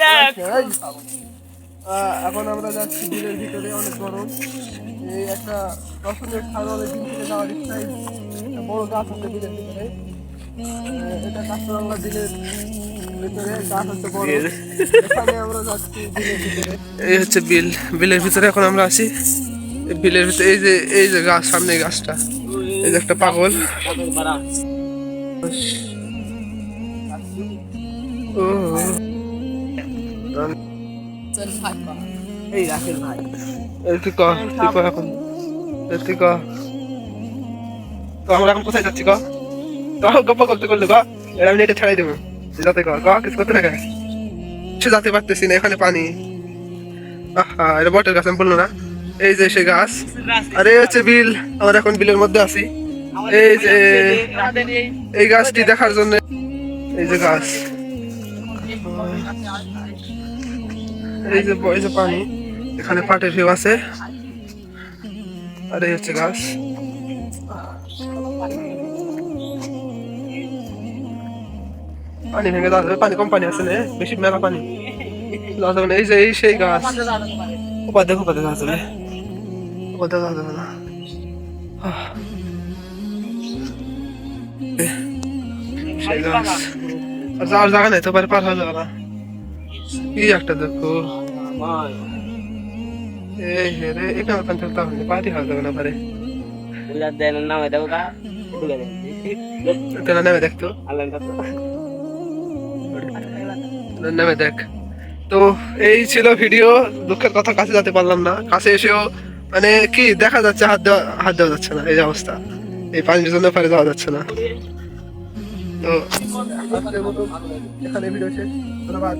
দেখ। এই এখন আমরা যাচ্ছি বিলের ভিতরে অনেক গরম। এই একটা দর্শনীয় স্থান অনেক দিন থেকে যাওয়ার ইচ্ছাই একটা বড় গাছ আছে বিলের ভিতরে। এটা কাঁচরাঙ্গা বিলের ভিতরে গাছ হচ্ছে বড়। আমরা যাচ্ছি এই হচ্ছে বিল। বিলের ভিতরে এখন আমরা আছি। এই বিলের ভিতরে এই যে এই যে গাছ সামনে এই গাছটা। এই যে একটা পাগল। এই ভাই। কি তুই এখন। তুই কহ তো আমরা এখন কোথায় যাচ্ছি কহ তো গপ্প করতে করলে কহ এর নেটে ছাড়াই দেবো। যাতে কহ কিছু করতে থাকে? সে যেতে পারতেছি না এখানে পানি। আহা এটা বটের গাছ আমি বলল না। এই যে সে গাছ। আর এই হচ্ছে বিল। আমরা এখন বিলের মধ্যে আছি। এই যে এই গাছটি দেখার জন্য। এই যে গাছ। এই যে এই যে পানি, এখানে পাটের ভিউ আছে। আর এই হচ্ছে গাছ। পানি ভেঙে যাওয়া পানি, কম পানি আছে বেশি মেলা পানি। যাবে না। এই যে, এই সেই গাছ। ওপর দেখো, ওপর দেখা যাবে। ওপর দেখা যাবে না। সেই গাছ। আর যাওয়ার জায়গা নেই তো পারে পার হয়ে যাবে না। একটা দেখো। এই হে রে এখানে ওখান থেকে তাহলে পার্টি যাবে না পারে দেন নামে দেবো গা। ঢুকে দেন। তোরা নেমে দেখতো আল্লাহ দেখ। তো এই ছিল ভিডিও। দুঃখের কথা কাছে যেতে পারলাম না। কাছে এসেও মানে কি দেখা যাচ্ছে হাত দেওয়া হাত দেওয়া যাচ্ছে না। এই যে অবস্থা। এই পানির জন্য পারে যাওয়া যাচ্ছে না। তো এখানে ভিডিও শেষ। ধন্যবাদ।